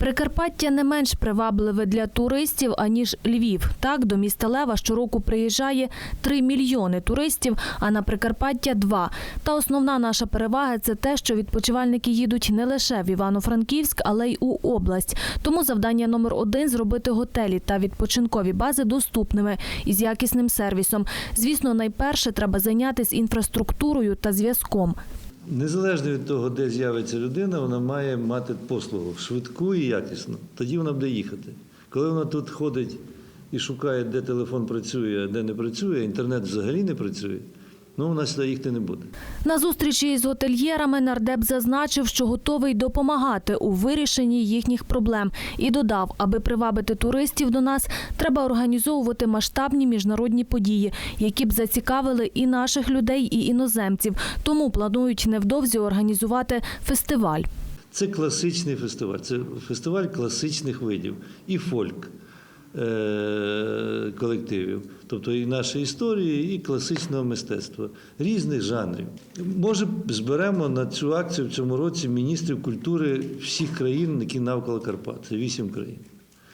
Прикарпаття не менш привабливе для туристів аніж Львів. Так до міста Лева щороку приїжджає 3 мільйони туристів, а на Прикарпаття 2. Та основна наша перевага це те, що відпочивальники їдуть не лише в Івано-Франківськ, але й у область. Тому завдання номер один зробити готелі та відпочинкові бази доступними із якісним сервісом. Звісно, найперше треба зайнятися інфраструктурою та зв'язком. Незалежно від того, де з'явиться людина, вона має мати послугу швидку і якісну. Тоді вона буде їхати. Коли вона тут ходить і шукає, де телефон працює, а де не працює, інтернет взагалі не працює, ну вона сюди їхати не буде. На зустрічі із готельєрами нардеп зазначив, що готовий допомагати у вирішенні їхніх проблем і додав, аби привабити туристів до нас, треба організовувати масштабні міжнародні події, які б зацікавили і наших людей, і іноземців. Тому планують невдовзі організувати фестиваль. Це класичний фестиваль, це фестиваль класичних видів і фольк е- колективів, тобто і нашої історії, і класичного мистецтва, різних жанрів. Може, зберемо на цю акцію в цьому році міністрів культури всіх країн, які навколо Карпат. Це вісім країн.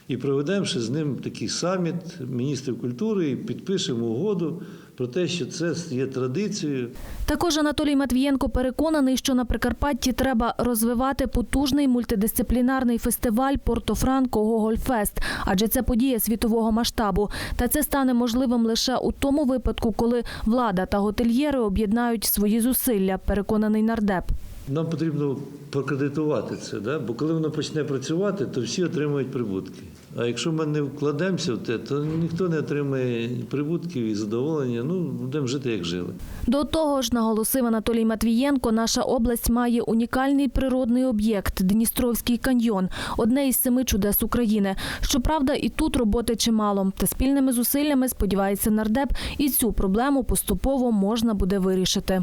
І проведемо з ним такий саміт міністрів культури і підпишемо угоду про те, що це є традицією. Також Анатолій Матвієнко переконаний, що на Прикарпатті треба розвивати потужний мультидисциплінарний фестиваль Порто-Франко Гогольфест, адже це подія світового масштабу. Та це стане можливим лише у тому випадку, коли влада та готельєри об'єднають свої зусилля, переконаний нардеп. Нам потрібно прокредитувати це, да? бо коли воно почне працювати, то всі отримують прибутки. А якщо ми не вкладемося в те, то ніхто не отримає прибутків і задоволення. Ну, будемо жити, як жили. До того ж, наголосив Анатолій Матвієнко, наша область має унікальний природний об'єкт Дністровський каньйон, одне із семи чудес України. Щоправда, і тут роботи чимало. Та спільними зусиллями, сподівається нардеп, і цю проблему поступово можна буде вирішити.